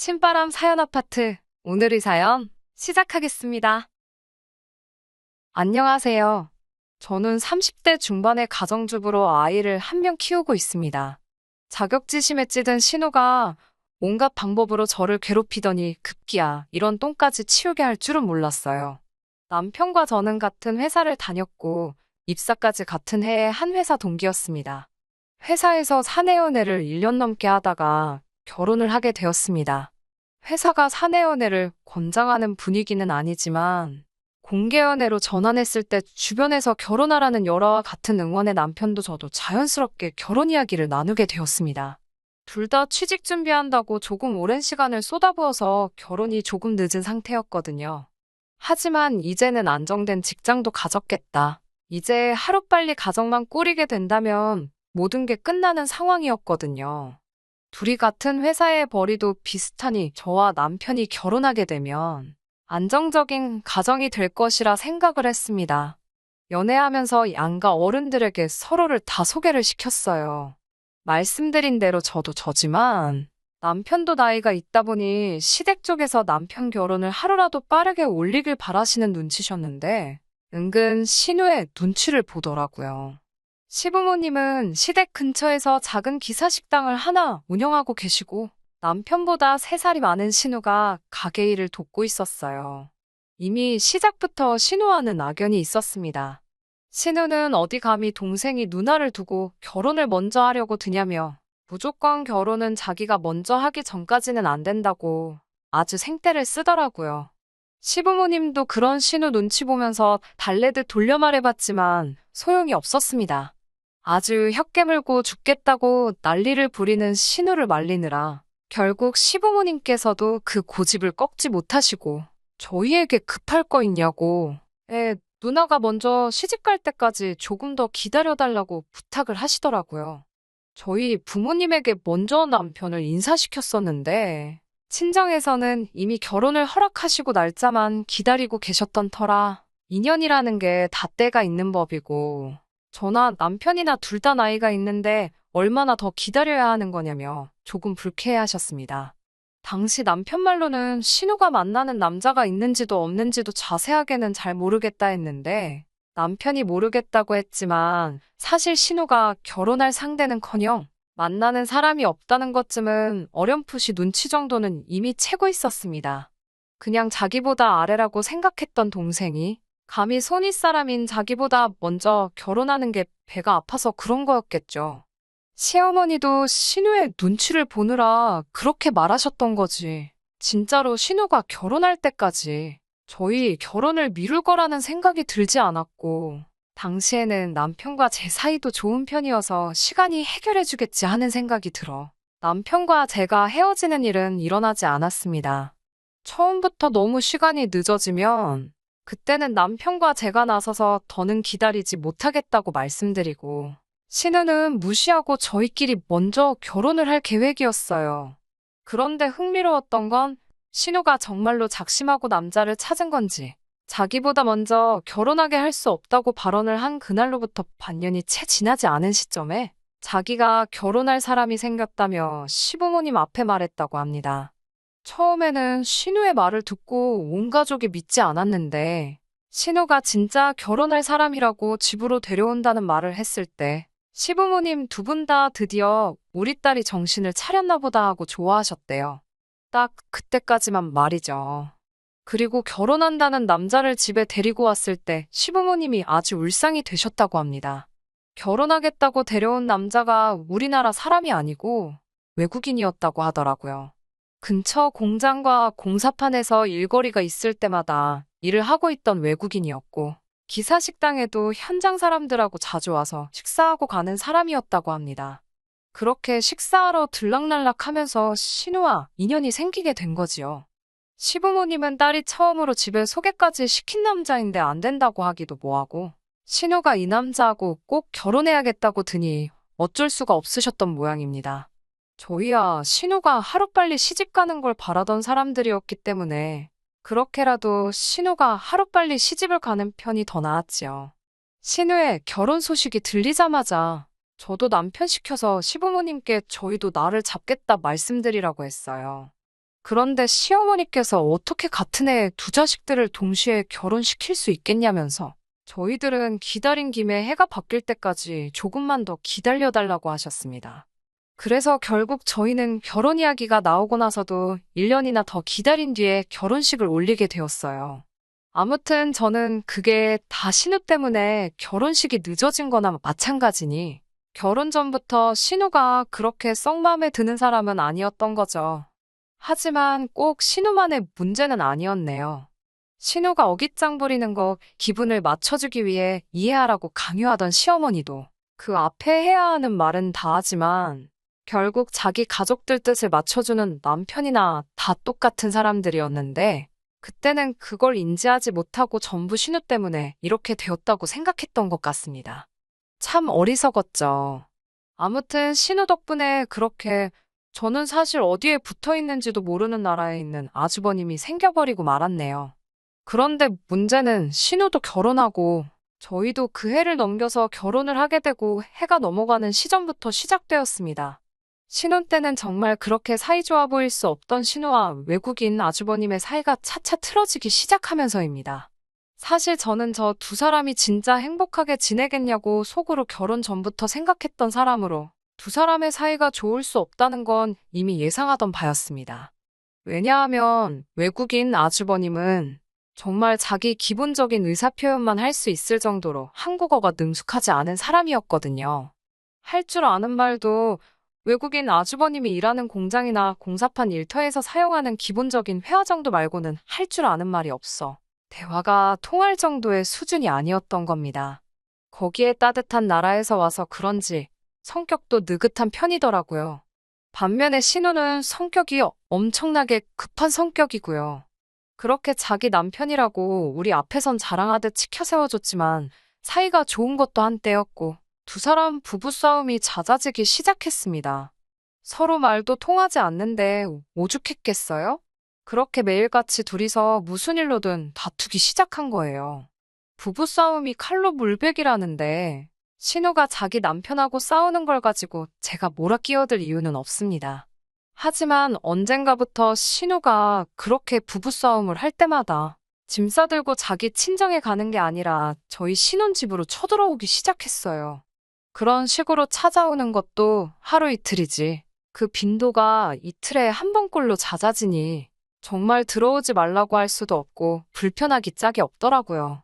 신바람 사연 아파트 오늘의 사연 시작하겠습니다. 안녕하세요. 저는 30대 중반의 가정주부로 아이를 한 명 키우고 있습니다. 자격지심에 찌든 신우가 온갖 방법으로 저를 괴롭히더니 급기야 이런 똥까지 치우게 할 줄은 몰랐어요. 남편과 저는 같은 회사를 다녔고 입사까지 같은 해에 한 회사 동기였습니다. 회사에서 사내연애를 1년 넘게 하다가 결혼을 하게 되었습니다. 회사가 사내연애를 권장하는 분위기는 아니지만 공개연애로 전환했을 때 주변에서 결혼하라는 여러와 같은 응원에 남편도 저도 자연스럽게 결혼 이야기를 나누게 되었습니다. 둘 다 취직 준비한다고 조금 오랜 시간을 쏟아부어서 결혼이 조금 늦은 상태였거든요. 하지만 이제는 안정된 직장도 가졌겠다. 이제 하루빨리 가정만 꾸리게 된다면 모든 게 끝나는 상황이었거든요. 둘이 같은 회사에 벌이도 비슷하니 저와 남편이 결혼하게 되면 안정적인 가정이 될 것이라 생각을 했습니다. 연애하면서 양가 어른들에게 서로를 다 소개를 시켰어요. 말씀드린 대로 저도 저지만 남편도 나이가 있다 보니 시댁 쪽에서 남편 결혼을 하루라도 빠르게 올리길 바라시는 눈치셨는데 은근 신우의 눈치를 보더라고요. 시부모님은 시댁 근처에서 작은 기사식당을 하나 운영하고 계시고 남편보다 3살이 많은 신우가 가게 일을 돕고 있었어요. 이미 시작부터 신우와는 악연이 있었습니다. 신우는 어디 감히 동생이 누나를 두고 결혼을 먼저 하려고 드냐며 무조건 결혼은 자기가 먼저 하기 전까지는 안 된다고 아주 생떼를 쓰더라고요. 시부모님도 그런 신우 눈치 보면서 달래듯 돌려 말해봤지만 소용이 없었습니다. 아주 혀 깨물고 죽겠다고 난리를 부리는 신우를 말리느라 결국 시부모님께서도 그 고집을 꺾지 못하시고 저희에게 급할 거 있냐고 에 누나가 먼저 시집 갈 때까지 조금 더 기다려달라고 부탁을 하시더라고요. 저희 부모님에게 먼저 남편을 인사시켰었는데 친정에서는 이미 결혼을 허락하시고 날짜만 기다리고 계셨던 터라 인연이라는 게 다 때가 있는 법이고 저나 남편이나 둘 다 나이가 있는데 얼마나 더 기다려야 하는 거냐며 조금 불쾌해하셨습니다. 당시 남편 말로는 신우가 만나는 남자가 있는지도 없는지도 자세하게는 잘 모르겠다 했는데 남편이 모르겠다고 했지만 사실 신우가 결혼할 상대는커녕 만나는 사람이 없다는 것쯤은 어렴풋이 눈치 정도는 이미 채고 있었습니다. 그냥 자기보다 아래라고 생각했던 동생이 감히 손윗 사람인 자기보다 먼저 결혼하는 게 배가 아파서 그런 거였겠죠. 시어머니도 신우의 눈치를 보느라 그렇게 말하셨던 거지. 진짜로 신우가 결혼할 때까지 저희 결혼을 미룰 거라는 생각이 들지 않았고, 당시에는 남편과 제 사이도 좋은 편이어서 시간이 해결해주겠지 하는 생각이 들어. 남편과 제가 헤어지는 일은 일어나지 않았습니다. 처음부터 너무 시간이 늦어지면 그때는 남편과 제가 나서서 더는 기다리지 못하겠다고 말씀드리고 신우는 무시하고 저희끼리 먼저 결혼을 할 계획이었어요. 그런데 흥미로웠던 건 신우가 정말로 작심하고 남자를 찾은 건지 자기보다 먼저 결혼하게 할 수 없다고 발언을 한 그날로부터 반년이 채 지나지 않은 시점에 자기가 결혼할 사람이 생겼다며 시부모님 앞에 말했다고 합니다. 처음에는 신우의 말을 듣고 온 가족이 믿지 않았는데 신우가 진짜 결혼할 사람이라고 집으로 데려온다는 말을 했을 때 시부모님 두 분 다 드디어 우리 딸이 정신을 차렸나 보다 하고 좋아하셨대요. 딱 그때까지만 말이죠. 그리고 결혼한다는 남자를 집에 데리고 왔을 때 시부모님이 아주 울상이 되셨다고 합니다. 결혼하겠다고 데려온 남자가 우리나라 사람이 아니고 외국인이었다고 하더라고요. 근처 공장과 공사판에서 일거리가 있을 때마다 일을 하고 있던 외국인이었고, 기사 식당에도 현장 사람들하고 자주 와서 식사하고 가는 사람이었다고 합니다. 그렇게 식사하러 들락날락 하면서 신우와 인연이 생기게 된 거지요. 시부모님은 딸이 처음으로 집에 소개까지 시킨 남자인데 안 된다고 하기도 뭐하고, 신우가 이 남자하고 꼭 결혼해야겠다고 드니 어쩔 수가 없으셨던 모양입니다. 저희야 신우가 하루빨리 시집 가는 걸 바라던 사람들이었기 때문에 그렇게라도 신우가 하루빨리 시집을 가는 편이 더 나았지요. 신우의 결혼 소식이 들리자마자 저도 남편 시켜서 시부모님께 저희도 나를 잡겠다 말씀드리라고 했어요. 그런데 시어머니께서 어떻게 같은 해에 두 자식들을 동시에 결혼시킬 수 있겠냐면서 저희들은 기다린 김에 해가 바뀔 때까지 조금만 더 기다려달라고 하셨습니다. 그래서 결국 저희는 결혼 이야기가 나오고 나서도 1년이나 더 기다린 뒤에 결혼식을 올리게 되었어요. 아무튼 저는 그게 다 신우 때문에 결혼식이 늦어진 거나 마찬가지니 결혼 전부터 신우가 그렇게 썩 마음에 드는 사람은 아니었던 거죠. 하지만 꼭 신우만의 문제는 아니었네요. 신우가 어깃장 부리는 거 기분을 맞춰주기 위해 이해하라고 강요하던 시어머니도 그 앞에 해야 하는 말은 다 하지만 결국 자기 가족들 뜻을 맞춰주는 남편이나 다 똑같은 사람들이었는데 그때는 그걸 인지하지 못하고 전부 신우 때문에 이렇게 되었다고 생각했던 것 같습니다. 참 어리석었죠. 아무튼 신우 덕분에 그렇게 저는 사실 어디에 붙어 있는지도 모르는 나라에 있는 아주버님이 생겨버리고 말았네요. 그런데 문제는 신우도 결혼하고 저희도 그 해를 넘겨서 결혼을 하게 되고 해가 넘어가는 시점부터 시작되었습니다. 신혼 때는 정말 그렇게 사이좋아 보일 수 없던 신우와 외국인 아주버님의 사이가 차차 틀어지기 시작하면서입니다. 사실 저는 저 두 사람이 진짜 행복하게 지내겠냐고 속으로 결혼 전부터 생각했던 사람으로 두 사람의 사이가 좋을 수 없다는 건 이미 예상하던 바였습니다. 왜냐하면 외국인 아주버님은 정말 자기 기본적인 의사표현만 할 수 있을 정도로 한국어가 능숙하지 않은 사람이었거든요. 할 줄 아는 말도 외국인 아주버님이 일하는 공장이나 공사판 일터에서 사용하는 기본적인 회화 정도 말고는 할 줄 아는 말이 없어. 대화가 통할 정도의 수준이 아니었던 겁니다. 거기에 따뜻한 나라에서 와서 그런지 성격도 느긋한 편이더라고요. 반면에 신우는 성격이 엄청나게 급한 성격이고요. 그렇게 자기 남편이라고 우리 앞에선 자랑하듯 치켜 세워줬지만 사이가 좋은 것도 한때였고 두 사람 부부싸움이 잦아지기 시작했습니다. 서로 말도 통하지 않는데 오죽했겠어요? 그렇게 매일같이 둘이서 무슨 일로든 다투기 시작한 거예요. 부부싸움이 칼로 물베기라는데 신우가 자기 남편하고 싸우는 걸 가지고 제가 몰아 끼어들 이유는 없습니다. 하지만 언젠가부터 신우가 그렇게 부부싸움을 할 때마다 짐 싸들고 자기 친정에 가는 게 아니라 저희 신혼집으로 쳐들어오기 시작했어요. 그런 식으로 찾아오는 것도 하루 이틀이지. 그 빈도가 이틀에 한 번꼴로 잦아지니 정말 들어오지 말라고 할 수도 없고 불편하기 짝이 없더라고요.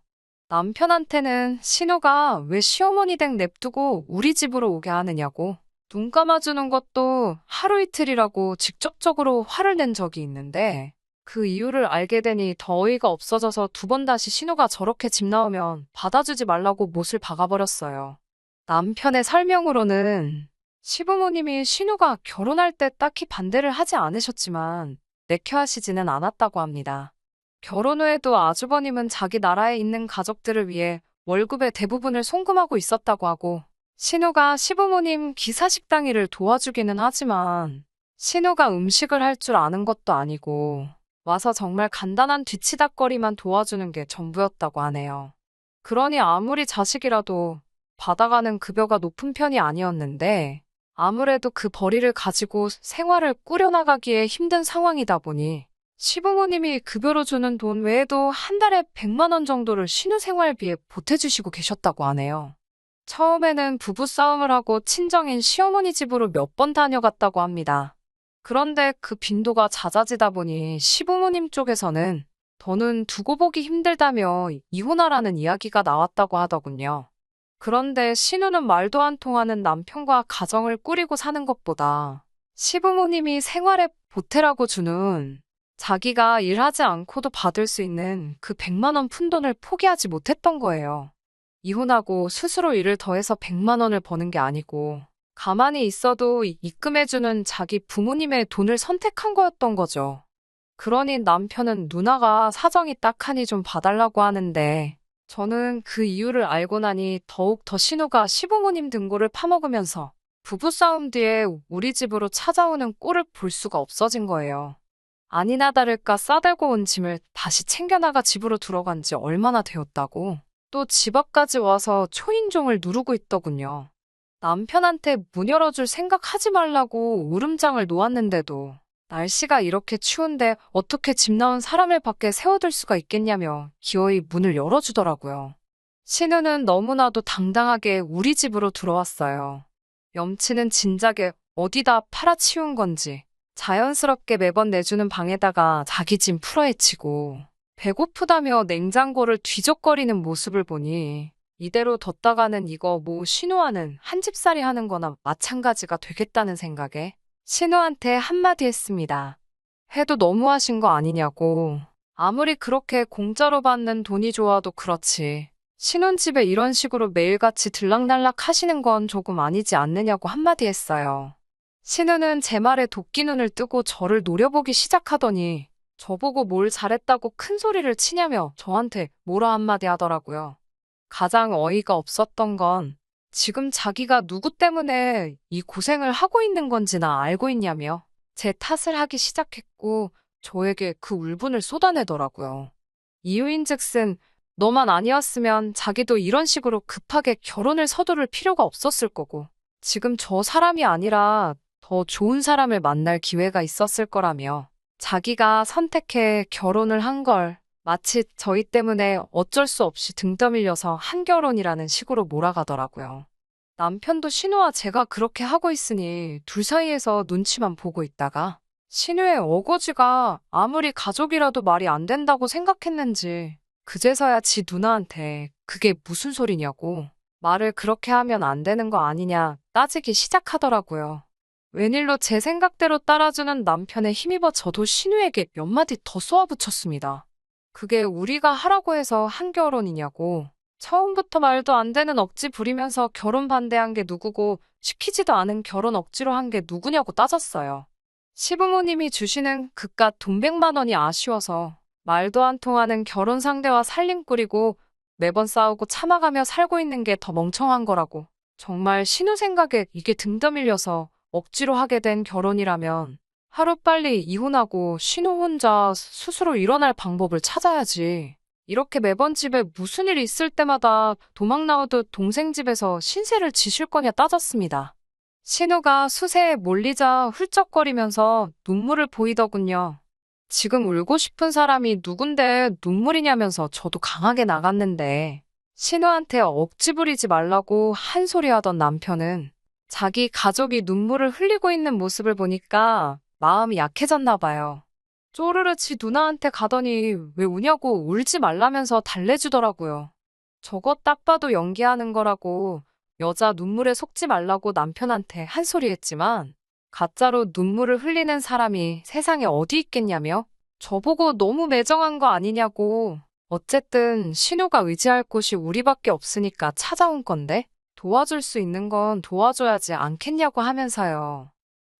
남편한테는 신우가 왜 시어머니 댁 냅두고 우리 집으로 오게 하느냐고 눈 감아주는 것도 하루 이틀이라고 직접적으로 화를 낸 적이 있는데 그 이유를 알게 되니 더 어이가 없어져서 두 번 다시 신우가 저렇게 집 나오면 받아주지 말라고 못을 박아버렸어요. 남편의 설명으로는 시부모님이 신우가 결혼할 때 딱히 반대를 하지 않으셨지만 내켜하시지는 않았다고 합니다. 결혼 후에도 아주버님은 자기 나라에 있는 가족들을 위해 월급의 대부분을 송금하고 있었다고 하고 신우가 시부모님 기사식당 일을 도와주기는 하지만 신우가 음식을 할 줄 아는 것도 아니고 와서 정말 간단한 뒤치다거리만 도와주는 게 전부였다고 하네요. 그러니 아무리 자식이라도 받아가는 급여가 높은 편이 아니었는데 아무래도 그 벌이를 가지고 생활을 꾸려나가기에 힘든 상황이다 보니 시부모님이 급여로 주는 돈 외에도 한 달에 100만 원 정도를 신우 생활비에 보태주시고 계셨다고 하네요. 처음에는 부부싸움을 하고 친정인 시어머니 집으로 몇 번 다녀갔다고 합니다. 그런데 그 빈도가 잦아지다 보니 시부모님 쪽에서는 더는 두고 보기 힘들다며 이혼하라는 이야기가 나왔다고 하더군요. 그런데 신우는 말도 안 통하는 남편과 가정을 꾸리고 사는 것보다 시부모님이 생활에 보태라고 주는 자기가 일하지 않고도 받을 수 있는 그 100만 원 푼돈을 포기하지 못했던 거예요. 이혼하고 스스로 일을 더해서 100만 원을 버는 게 아니고 가만히 있어도 입금해주는 자기 부모님의 돈을 선택한 거였던 거죠. 그러니 남편은 누나가 사정이 딱하니 좀 봐달라고 하는데 저는 그 이유를 알고 나니 더욱 더 신우가 시부모님 등골을 파먹으면서 부부싸움 뒤에 우리 집으로 찾아오는 꼴을 볼 수가 없어진 거예요. 아니나 다를까 싸들고 온 짐을 다시 챙겨나가 집으로 들어간 지 얼마나 되었다고. 또 집 앞까지 와서 초인종을 누르고 있더군요. 남편한테 문 열어줄 생각 하지 말라고 울음장을 놓았는데도 날씨가 이렇게 추운데 어떻게 집 나온 사람을 밖에 세워둘 수가 있겠냐며 기어이 문을 열어주더라고요. 신우는 너무나도 당당하게 우리 집으로 들어왔어요. 염치는 진작에 어디다 팔아치운 건지 자연스럽게 매번 내주는 방에다가 자기 짐 풀어헤치고 배고프다며 냉장고를 뒤적거리는 모습을 보니 이대로 뒀다가는 이거 뭐 신우와는 한 집살이 하는 거나 마찬가지가 되겠다는 생각에 신우한테 한마디 했습니다. 해도 너무하신 거 아니냐고. 아무리 그렇게 공짜로 받는 돈이 좋아도 그렇지. 신혼 집에 이런 식으로 매일같이 들락날락 하시는 건 조금 아니지 않느냐고 한마디 했어요. 신우는 제 말에 도끼 눈을 뜨고 저를 노려보기 시작하더니 저보고 뭘 잘했다고 큰 소리를 치냐며 저한테 뭐라 한마디 하더라고요. 가장 어이가 없었던 건 지금 자기가 누구 때문에 이 고생을 하고 있는 건지 나 알고 있냐며 제 탓을 하기 시작했고 저에게 그 울분을 쏟아내더라고요. 이유인 즉슨 너만 아니었으면 자기도 이런 식으로 급하게 결혼을 서두를 필요가 없었을 거고 지금 저 사람이 아니라 더 좋은 사람을 만날 기회가 있었을 거라며 자기가 선택해 결혼을 한 걸 마치 저희 때문에 어쩔 수 없이 등 떠밀려서 한 결혼이라는 식으로 몰아가더라고요. 남편도 신우와 제가 그렇게 하고 있으니 둘 사이에서 눈치만 보고 있다가 신우의 어거지가 아무리 가족이라도 말이 안 된다고 생각했는지 그제서야 지 누나한테 그게 무슨 소리냐고 말을 그렇게 하면 안 되는 거 아니냐 따지기 시작하더라고요. 웬일로 제 생각대로 따라주는 남편에 힘입어 저도 신우에게 몇 마디 더 쏘아붙였습니다. 그게 우리가 하라고 해서 한 결혼이냐고. 처음부터 말도 안 되는 억지 부리면서 결혼 반대한 게 누구고 시키지도 않은 결혼 억지로 한 게 누구냐고 따졌어요. 시부모님이 주시는 그깟 돈 백만 원이 아쉬워서 말도 안 통하는 결혼 상대와 살림꾼이고 매번 싸우고 참아가며 살고 있는 게 더 멍청한 거라고. 정말 신우 생각에 이게 등 떠밀려서 억지로 하게 된 결혼이라면 하루빨리 이혼하고 신우 혼자 스스로 일어날 방법을 찾아야지. 이렇게 매번 집에 무슨 일 있을 때마다 도망 나오듯 동생 집에서 신세를 지실 거냐 따졌습니다. 신우가 수세에 몰리자 훌쩍거리면서 눈물을 보이더군요. 지금 울고 싶은 사람이 누군데 눈물이냐면서 저도 강하게 나갔는데 신우한테 억지 부리지 말라고 한 소리 하던 남편은 자기 가족이 눈물을 흘리고 있는 모습을 보니까 마음이 약해졌나 봐요. 쪼르르 지 누나한테 가더니 왜 우냐고 울지 말라면서 달래주더라고요. 저거 딱 봐도 연기하는 거라고 여자 눈물에 속지 말라고 남편한테 한 소리 했지만 가짜로 눈물을 흘리는 사람이 세상에 어디 있겠냐며 저보고 너무 매정한 거 아니냐고 어쨌든 신우가 의지할 곳이 우리밖에 없으니까 찾아온 건데 도와줄 수 있는 건 도와줘야지 않겠냐고 하면서요.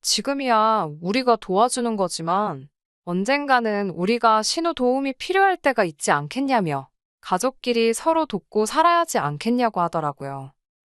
지금이야 우리가 도와주는 거지만 언젠가는 우리가 신우 도움이 필요할 때가 있지 않겠냐며 가족끼리 서로 돕고 살아야지 않겠냐고 하더라고요.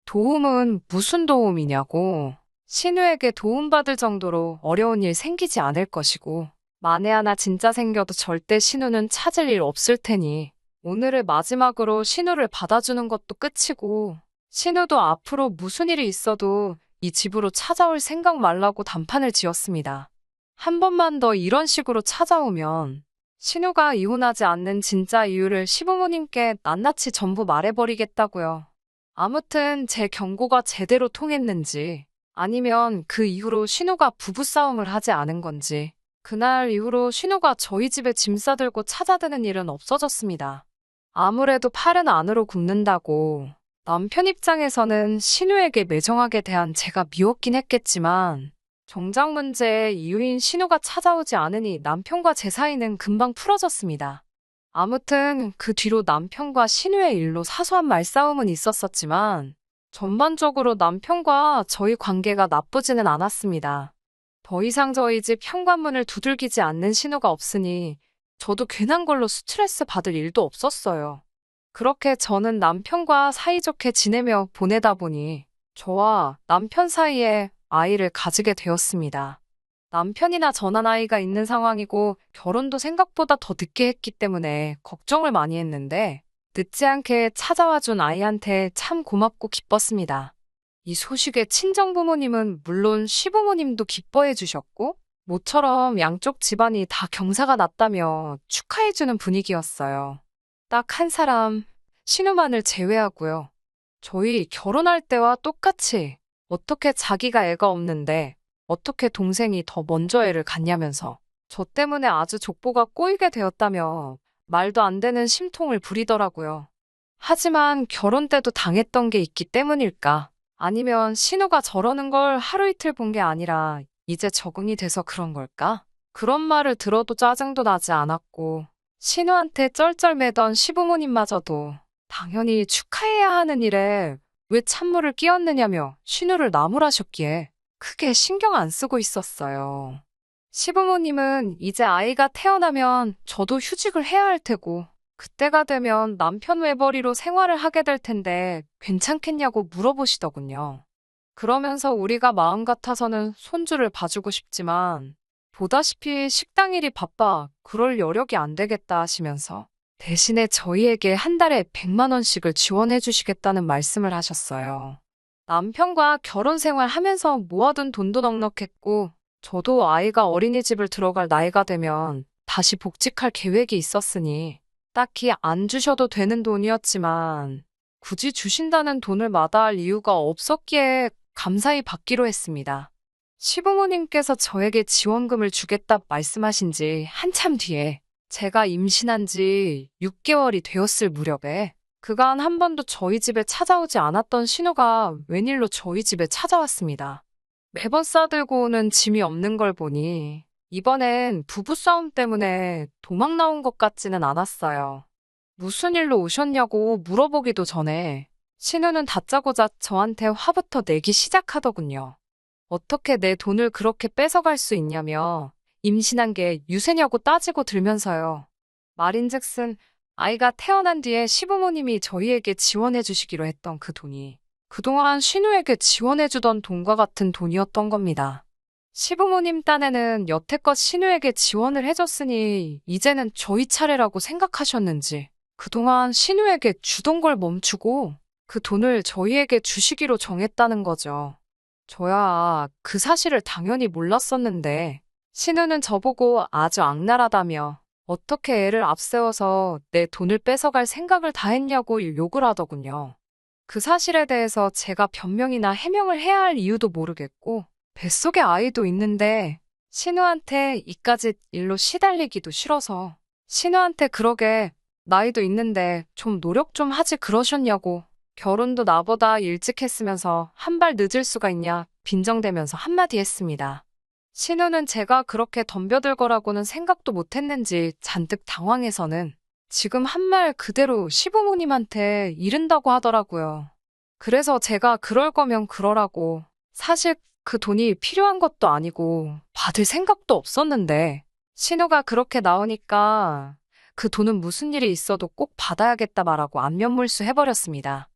도움은 무슨 도움이냐고 신우에게 도움받을 정도로 어려운 일 생기지 않을 것이고 만에 하나 진짜 생겨도 절대 신우는 찾을 일 없을 테니 오늘을 마지막으로 신우를 받아주는 것도 끝이고 신우도 앞으로 무슨 일이 있어도 이 집으로 찾아올 생각 말라고 단판을 지었습니다. 한 번만 더 이런 식으로 찾아오면 신우가 이혼하지 않는 진짜 이유를 시부모님께 낱낱이 전부 말해버리겠다고요. 아무튼 제 경고가 제대로 통했는지 아니면 그 이후로 신우가 부부싸움을 하지 않은 건지 그날 이후로 신우가 저희 집에 짐 싸들고 찾아드는 일은 없어졌습니다. 아무래도 팔은 안으로 굽는다고 남편 입장에서는 신우에게 매정하게 대한 제가 미웠긴 했겠지만 정작 문제의 이유인 신우가 찾아오지 않으니 남편과 제 사이는 금방 풀어졌습니다. 아무튼 그 뒤로 남편과 신우의 일로 사소한 말싸움은 있었었지만 전반적으로 남편과 저희 관계가 나쁘지는 않았습니다. 더 이상 저희 집 현관문을 두들기지 않는 신우가 없으니 저도 괜한 걸로 스트레스 받을 일도 없었어요. 그렇게 저는 남편과 사이좋게 지내며 보내다 보니 저와 남편 사이에 아이를 가지게 되었습니다. 남편이나 전한 아이가 있는 상황이고 결혼도 생각보다 더 늦게 했기 때문에 걱정을 많이 했는데 늦지 않게 찾아와 준 아이한테 참 고맙고 기뻤습니다. 이 소식에 친정 부모님은 물론 시부모님도 기뻐해 주셨고 모처럼 양쪽 집안이 다 경사가 났다며 축하해 주는 분위기였어요. 딱 한 사람, 신우만을 제외하고요. 저희 결혼할 때와 똑같이 어떻게 자기가 애가 없는데 어떻게 동생이 더 먼저 애를 갖냐면서 저 때문에 아주 족보가 꼬이게 되었다며 말도 안 되는 심통을 부리더라고요. 하지만 결혼 때도 당했던 게 있기 때문일까? 아니면 신우가 저러는 걸 하루 이틀 본 게 아니라 이제 적응이 돼서 그런 걸까? 그런 말을 들어도 짜증도 나지 않았고 신우한테 쩔쩔매던 시부모님마저도 당연히 축하해야 하는 일에 왜 찬물을 끼얹느냐며 신우를 나무라셨기에 크게 신경 안 쓰고 있었어요. 시부모님은 이제 아이가 태어나면 저도 휴직을 해야 할 테고 그때가 되면 남편 외벌이로 생활을 하게 될 텐데 괜찮겠냐고 물어보시더군요. 그러면서 우리가 마음 같아서는 손주를 봐주고 싶지만 보다시피 식당 일이 바빠 그럴 여력이 안 되겠다 하시면서 대신에 저희에게 한 달에 100만 원씩을 지원해 주시겠다는 말씀을 하셨어요. 남편과 결혼 생활 하면서 모아둔 돈도 넉넉했고 저도 아이가 어린이집을 들어갈 나이가 되면 다시 복직할 계획이 있었으니 딱히 안 주셔도 되는 돈이었지만 굳이 주신다는 돈을 마다할 이유가 없었기에 감사히 받기로 했습니다. 시부모님께서 저에게 지원금을 주겠다 말씀하신 지 한참 뒤에 제가 임신한 지 6개월이 되었을 무렵에 그간 한 번도 저희 집에 찾아오지 않았던 신우가 웬일로 저희 집에 찾아왔습니다. 매번 싸들고 오는 짐이 없는 걸 보니 이번엔 부부싸움 때문에 도망 나온 것 같지는 않았어요. 무슨 일로 오셨냐고 물어보기도 전에 신우는 다짜고짜 저한테 화부터 내기 시작하더군요. 어떻게 내 돈을 그렇게 뺏어갈 수 있냐며 임신한 게 유세냐고 따지고 들면서요. 말인즉슨 아이가 태어난 뒤에 시부모님이 저희에게 지원해 주시기로 했던 그 돈이 그동안 신우에게 지원해 주던 돈과 같은 돈이었던 겁니다. 시부모님 딴에는 여태껏 신우에게 지원을 해줬으니 이제는 저희 차례라고 생각하셨는지 그동안 신우에게 주던 걸 멈추고 그 돈을 저희에게 주시기로 정했다는 거죠. 저야 그 사실을 당연히 몰랐었는데 신우는 저보고 아주 악랄하다며 어떻게 애를 앞세워서 내 돈을 뺏어갈 생각을 다 했냐고 욕을 하더군요. 그 사실에 대해서 제가 변명이나 해명을 해야 할 이유도 모르겠고 뱃속에 아이도 있는데 신우한테 이까짓 일로 시달리기도 싫어서 신우한테 그러게 나이도 있는데 좀 노력 좀 하지 그러셨냐고 결혼도 나보다 일찍 했으면서 한 발 늦을 수가 있냐 빈정대면서 한마디 했습니다. 신우는 제가 그렇게 덤벼들 거라고는 생각도 못 했는지 잔뜩 당황해서는 지금 한 말 그대로 시부모님한테 이른다고 하더라고요. 그래서 제가 그럴 거면 그러라고. 사실 그 돈이 필요한 것도 아니고 받을 생각도 없었는데 신우가 그렇게 나오니까 그 돈은 무슨 일이 있어도 꼭 받아야겠다 말하고 안면물수 해버렸습니다.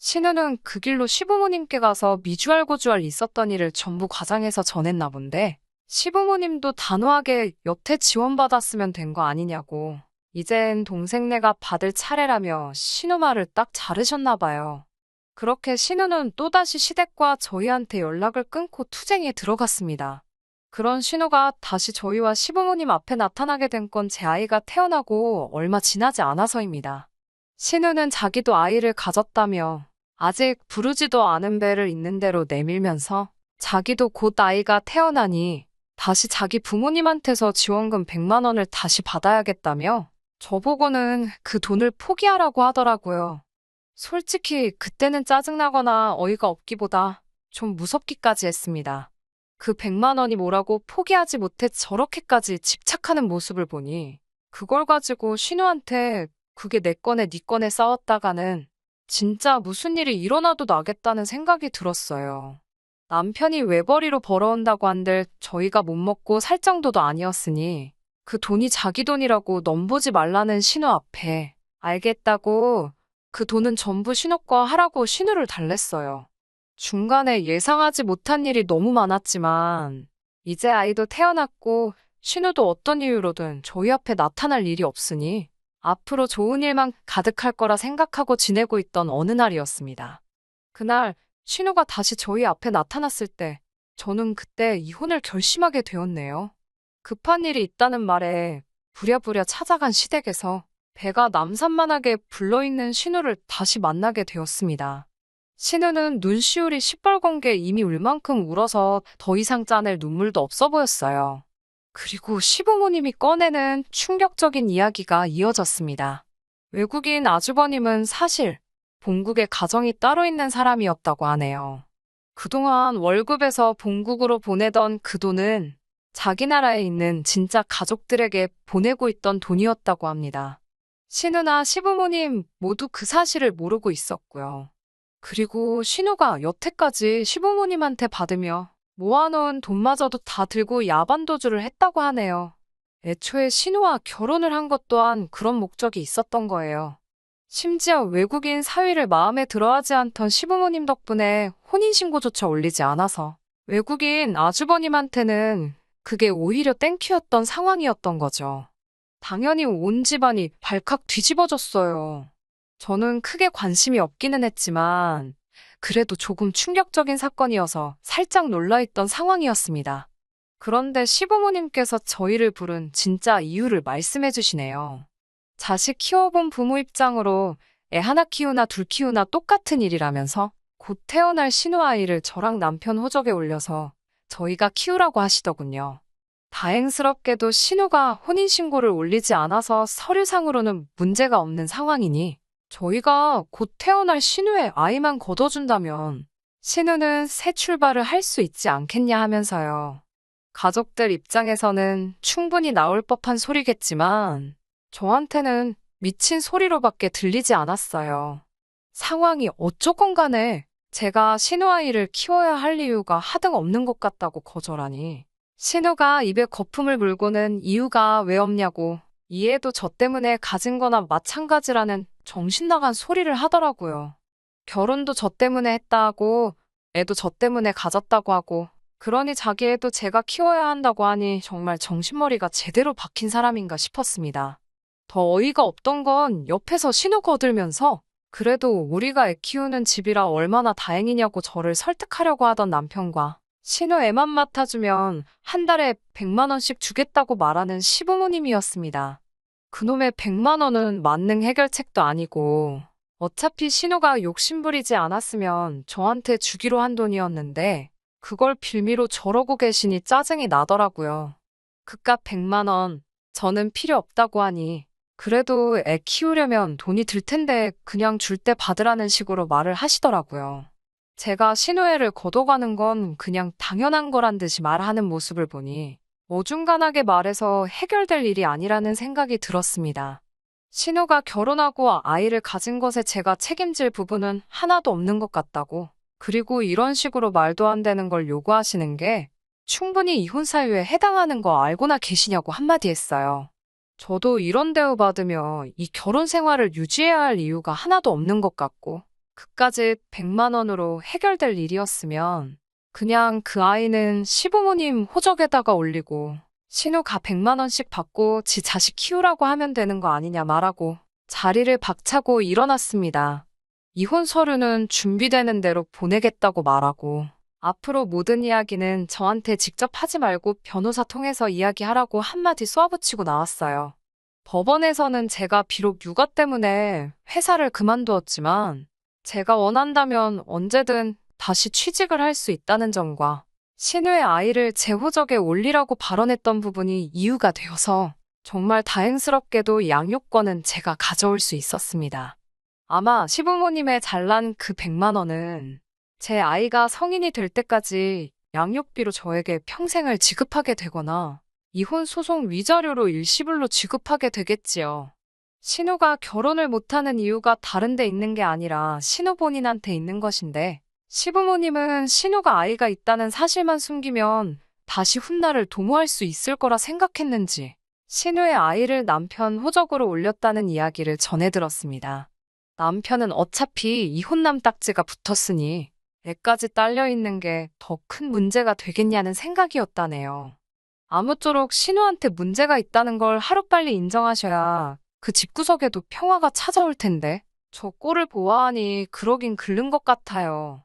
신우는 그 길로 시부모님께 가서 미주알 고주알 있었던 일을 전부 과장해서 전했나 본데 시부모님도 단호하게 여태 지원받았으면 된 거 아니냐고 이젠 동생네가 받을 차례라며 신우 말을 딱 자르셨나 봐요. 그렇게 신우는 또다시 시댁과 저희한테 연락을 끊고 투쟁에 들어갔습니다. 그런 신우가 다시 저희와 시부모님 앞에 나타나게 된 건 제 아이가 태어나고 얼마 지나지 않아서입니다. 신우는 자기도 아이를 가졌다며 아직 부르지도 않은 배를 있는 대로 내밀면서 자기도 곧 아이가 태어나니 다시 자기 부모님한테서 지원금 100만 원을 다시 받아야겠다며 저보고는 그 돈을 포기하라고 하더라고요. 솔직히 그때는 짜증나거나 어이가 없기보다 좀 무섭기까지 했습니다. 그 100만 원이 뭐라고 포기하지 못해 저렇게까지 집착하는 모습을 보니 그걸 가지고 신우한테 그게 내 거네 네 거네 싸웠다가는 진짜 무슨 일이 일어나도 나겠다는 생각이 들었어요. 남편이 외벌이로 벌어온다고 한들 저희가 못 먹고 살 정도도 아니었으니 그 돈이 자기 돈이라고 넘보지 말라는 신우 앞에 알겠다고 그 돈은 전부 신우 거 하라고 신우를 달랬어요. 중간에 예상하지 못한 일이 너무 많았지만 이제 아이도 태어났고 신우도 어떤 이유로든 저희 앞에 나타날 일이 없으니 앞으로 좋은 일만 가득할 거라 생각하고 지내고 있던 어느 날이었습니다. 그날 신우가 다시 저희 앞에 나타났을 때 저는 그때 이혼을 결심하게 되었네요. 급한 일이 있다는 말에 부랴부랴 찾아간 시댁에서 배가 남산만하게 불러있는 신우를 다시 만나게 되었습니다. 신우는 눈시울이 시뻘건 게 이미 울 만큼 울어서 더 이상 짜낼 눈물도 없어 보였어요. 그리고 시부모님이 꺼내는 충격적인 이야기가 이어졌습니다. 외국인 아주버님은 사실 본국에 가정이 따로 있는 사람이었다고 하네요. 그동안 월급에서 본국으로 보내던 그 돈은 자기 나라에 있는 진짜 가족들에게 보내고 있던 돈이었다고 합니다. 신우나 시부모님 모두 그 사실을 모르고 있었고요. 그리고 신우가 여태까지 시부모님한테 받으며 모아놓은 돈마저도 다 들고 야반도주를 했다고 하네요. 애초에 신우와 결혼을 한 것 또한 그런 목적이 있었던 거예요. 심지어 외국인 사위를 마음에 들어하지 않던 시부모님 덕분에 혼인신고조차 올리지 않아서 외국인 아주버님한테는 그게 오히려 땡큐였던 상황이었던 거죠. 당연히 온 집안이 발칵 뒤집어졌어요. 저는 크게 관심이 없기는 했지만 그래도 조금 충격적인 사건이어서 살짝 놀라있던 상황이었습니다. 그런데 시부모님께서 저희를 부른 진짜 이유를 말씀해 주시네요. 자식 키워본 부모 입장으로 애 하나 키우나 둘 키우나 똑같은 일이라면서 곧 태어날 신우아이를 저랑 남편 호적에 올려서 저희가 키우라고 하시더군요. 다행스럽게도 신우가 혼인신고를 올리지 않아서 서류상으로는 문제가 없는 상황이니 저희가 곧 태어날 신우의 아이만 거둬준다면 신우는 새 출발을 할 수 있지 않겠냐 하면서요. 가족들 입장에서는 충분히 나올 법한 소리겠지만 저한테는 미친 소리로밖에 들리지 않았어요. 상황이 어쩌건 간에 제가 신우아이를 키워야 할 이유가 하등 없는 것 같다고 거절하니 신우가 입에 거품을 물고는 이유가 왜 없냐고 이해도 저 때문에 가진 거나 마찬가지라는 정신 나간 소리를 하더라고요. 결혼도 저 때문에 했다 하고 애도 저 때문에 가졌다고 하고 그러니 자기 애도 제가 키워야 한다고 하니 정말 정신머리가 제대로 박힌 사람인가 싶었습니다. 더 어이가 없던 건 옆에서 신우 거들면서 그래도 우리가 애 키우는 집이라 얼마나 다행이냐고 저를 설득하려고 하던 남편과 신우 애만 맡아주면 한 달에 100만 원씩 주겠다고 말하는 시부모님이었습니다. 그놈의 100만 원은 만능 해결책도 아니고 어차피 신우가 욕심부리지 않았으면 저한테 주기로 한 돈이었는데 그걸 빌미로 저러고 계시니 짜증이 나더라고요. 그깟 100만 원 저는 필요 없다고 하니 그래도 애 키우려면 돈이 들 텐데 그냥 줄 때 받으라는 식으로 말을 하시더라고요. 제가 신우애를 거둬가는 건 그냥 당연한 거란 듯이 말하는 모습을 보니 어중간하게 말해서 해결될 일이 아니라는 생각이 들었습니다. 신우가 결혼하고 아이를 가진 것에 제가 책임질 부분은 하나도 없는 것 같다고. 그리고 이런 식으로 말도 안 되는 걸 요구하시는 게 충분히 이혼 사유에 해당하는 거 알고나 계시냐고 한마디 했어요. 저도 이런 대우 받으며 이 결혼 생활을 유지해야 할 이유가 하나도 없는 것 같고, 그까지 100만 원으로 해결될 일이었으면 그냥 그 아이는 시부모님 호적에다가 올리고 신우가 100만 원씩 받고 지 자식 키우라고 하면 되는 거 아니냐 말하고 자리를 박차고 일어났습니다. 이혼 서류는 준비되는 대로 보내겠다고 말하고 앞으로 모든 이야기는 저한테 직접 하지 말고 변호사 통해서 이야기하라고 한마디 쏘아붙이고 나왔어요. 법원에서는 제가 비록 육아 때문에 회사를 그만두었지만 제가 원한다면 언제든 다시 취직을 할 수 있다는 점과 신우의 아이를 제 호적에 올리라고 발언했던 부분이 이유가 되어서 정말 다행스럽게도 양육권은 제가 가져올 수 있었습니다. 아마 시부모님의 잘난 그 100만 원은 제 아이가 성인이 될 때까지 양육비로 저에게 평생을 지급하게 되거나 이혼 소송 위자료로 일시불로 지급하게 되겠지요. 신우가 결혼을 못하는 이유가 다른 데 있는 게 아니라 신우 본인한테 있는 것인데 시부모님은 신우가 아이가 있다는 사실만 숨기면 다시 훗날을 도모할 수 있을 거라 생각했는지 신우의 아이를 남편 호적으로 올렸다는 이야기를 전해 들었습니다. 남편은 어차피 이혼남 딱지가 붙었으니 애까지 딸려 있는 게 더 큰 문제가 되겠냐는 생각이었다네요. 아무쪼록 신우한테 문제가 있다는 걸 하루빨리 인정하셔야 그 집구석에도 평화가 찾아올 텐데 저 꼴을 보아하니 그러긴 글른 것 같아요.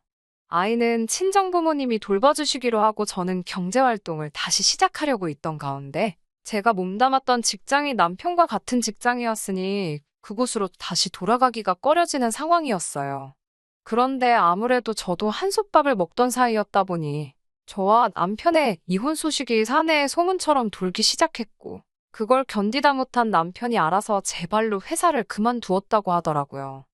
아이는 친정 부모님이 돌봐주시기로 하고 저는 경제활동을 다시 시작하려고 있던 가운데 제가 몸담았던 직장이 남편과 같은 직장이었으니 그곳으로 다시 돌아가기가 꺼려지는 상황이었어요. 그런데 아무래도 저도 한솥밥을 먹던 사이였다 보니 저와 남편의 이혼 소식이 사내에 소문처럼 돌기 시작했고 그걸 견디다 못한 남편이 알아서 제 발로 회사를 그만두었다고 하더라고요.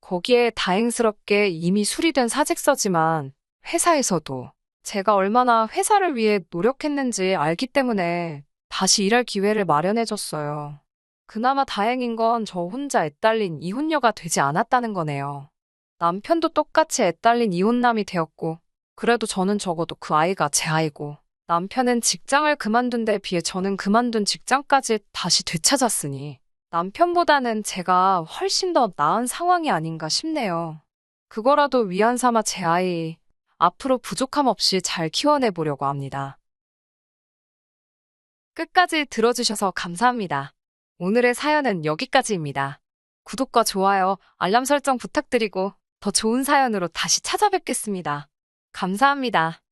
거기에 다행스럽게 이미 수리된 사직서지만 회사에서도 제가 얼마나 회사를 위해 노력했는지 알기 때문에 다시 일할 기회를 마련해줬어요. 그나마 다행인 건 저 혼자 애딸린 이혼녀가 되지 않았다는 거네요. 남편도 똑같이 애딸린 이혼남이 되었고, 그래도 저는 적어도 그 아이가 제 아이고, 남편은 직장을 그만둔 데 비해 저는 그만둔 직장까지 다시 되찾았으니, 남편보다는 제가 훨씬 더 나은 상황이 아닌가 싶네요. 그거라도 위안 삼아 제 아이, 앞으로 부족함 없이 잘 키워내 보려고 합니다. 끝까지 들어주셔서 감사합니다. 오늘의 사연은 여기까지입니다. 구독과 좋아요, 알람 설정 부탁드리고 더 좋은 사연으로 다시 찾아뵙겠습니다. 감사합니다.